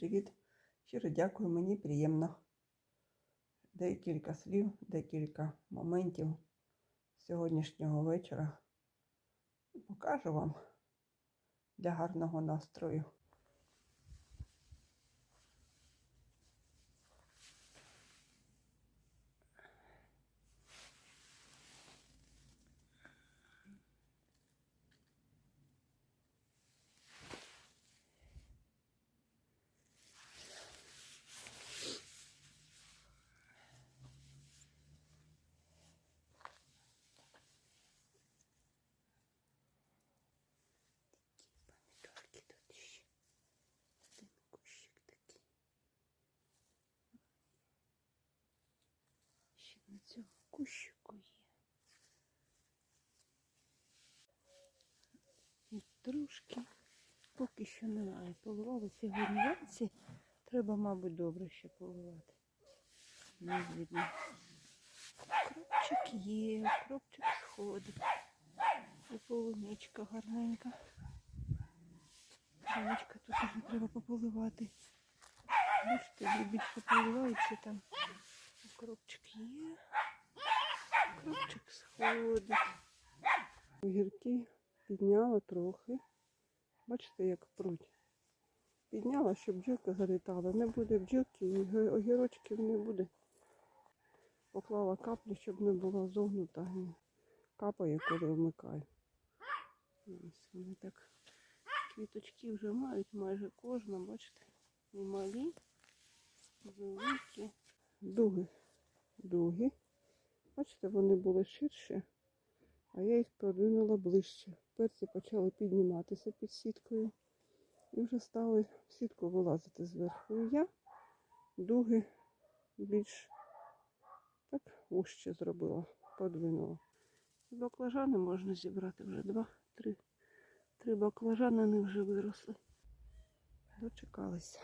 привіт! Щиро дякую, мені приємно. Декілька слів, декілька моментів сьогоднішнього вечора. Покажу вам для гарного настрою. Цьому кущику є. І трошки поки що немає. Поливали сьогодні вранці. Треба, мабуть, добре ще поливати. Не видно. Кропчик є, кропчик сходить. І полуничка гарненька. Травичка тут треба пополивати. Бачите, більше поливається там. Кропчик є. Кропчик сходить. Огірки підняла трохи. Бачите, як пруть. Підняла, щоб бджілка залітала. Не буде бджілки, огірочків не буде. Поклала каплю, щоб не була зогнута. Капає, коли вмикаю. Ось вони так. Квіточки вже мають майже кожна, бачите, і малі, великі. Дуги. Дуги. Бачите, вони були ширші, а я їх продвинула ближче. Перці почали підніматися під сіткою і вже стали в сітку вилазити зверху. І я дуги більш так вужче зробила, подвинула. Баклажани можна зібрати вже два, три. Три баклажани вони вже виросли. Дочекалися.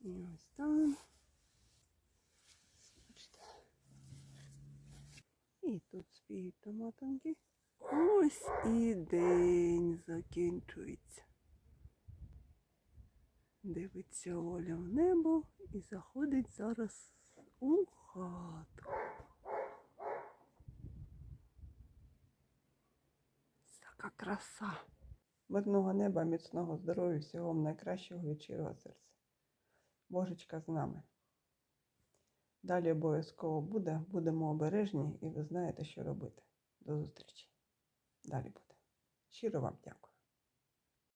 І ось там. Бачите. І тут спіють. Ось і день закінчується. Дивиться Оля в небо і заходить зараз у хату. Така краса. Мирного неба, міцного здоров'я, всього вам найкращого від щирого серця. Божечка з нами. Далі обов'язково буде, будемо обережні і ви знаєте, що робити. До зустрічі. Далі буде. Щиро вам дякую.